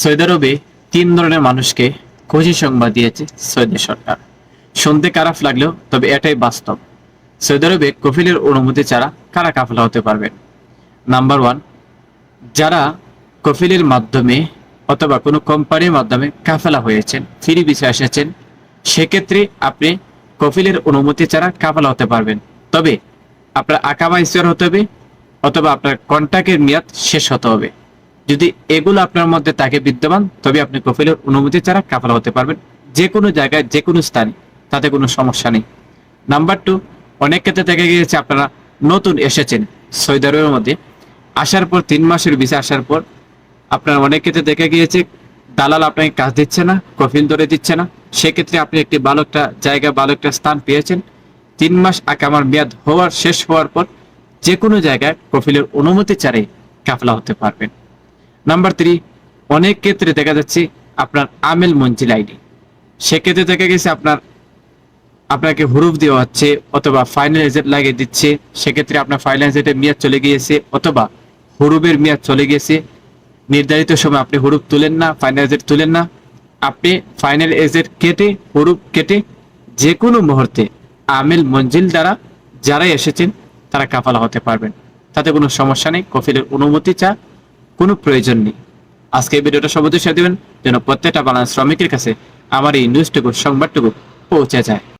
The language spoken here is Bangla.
সৌদি আরবে তিন ধরনের মানুষকে খুশি সংবাদ দিয়েছে সৌদি সরকার। শুনতে খারাপ লাগলেও তবে এটাই বাস্তব। সৌদি আরবে কফিলের অনুমতি ছাড়া কারা কাফেলা হতে পারবেন? নাম্বার ওয়ান, যারা কফিলের মাধ্যমে অথবা কোনো কোম্পানির মাধ্যমে কাফেলা হয়েছেন, ফিরি বিষয়ে এসেছেন, সেক্ষেত্রে আপনি কফিলের অনুমতি ছাড়া কাফেলা হতে পারবেন। তবে আপনার আকামা ইস্তার হতে হবে, অথবা আপনার কন্ট্যাক্টের মেয়াদ শেষ হতে হবে। যদি এগুলো আপনার মধ্যে থাকে বিদ্যমান, তবে আপনি কফিলের অনুমতি ছাড়া কাফেলা হতে পারবেন। যে কোনো জায়গায় যে কোনো স্থানে। তাতে কোনো সমস্যা নেই। নাম্বার টু অনেক ক্ষেত্রে দেখা গিয়েছে আপনারা নতুন এসেছেন সৌদি আরবের মধ্যে। আসার পর, তিন মাসের ভিসা আসার পর, আপনার অনেক ক্ষেত্রে দেখা গিয়েছে দালাল আপনাকে কাজ দিচ্ছে না কফিল ধরে দিচ্ছে না। সেক্ষেত্রে আপনি একটি ভালো একটা জায়গা, ভালো একটা স্থান পেয়েছেন। তিন মাস আকামার মেয়াদ হওয়ার, শেষ হওয়ার পর যে কোনো জায়গায় কফিলের অনুমতি ছাড়াই কাফলা হতে পারবেন। নাম্বার থ্রি অনেক ক্ষেত্রে দেখা যাচ্ছে আপনার আমেল মঞ্জিল আইডি। সেক্ষেত্রে দেখা গেছে আপনার, আপনাকে হুরুফ দেওয়া হচ্ছে অথবা ফাইনাল এজেন্ট লাগিয়ে দিচ্ছে। সেক্ষেত্রে আপনার ফাইনাল এজেন্টের মেয়াদ চলে গিয়েছে অথবা হুরুবের মেয়াদ চলে গিয়েছে। নির্ধারিত সময় আপনি হুরুপ তুলেন না ফাইনাল এজেন্ট তুলেন না। আপনি ফাইনাল এজেন্ট কেটে হুরুপ কেটে যে কোনো মুহূর্তে আমেল মঞ্জিল দ্বারা যারাই এসেছেন, তারা কাফালা হতে পারবেন। তাতে কোনো সমস্যা নেই। কফিলের অনুমতি চা। কোনো প্রয়োজন নেই। আজকে এই ভিডিওটা সবাই শেয়ার দেবেন, যেন প্রত্যেকটা বাংলা শ্রমিকের কাছে আমার এই নিউজটুকু সংবাদটুকু পৌঁছে যায়।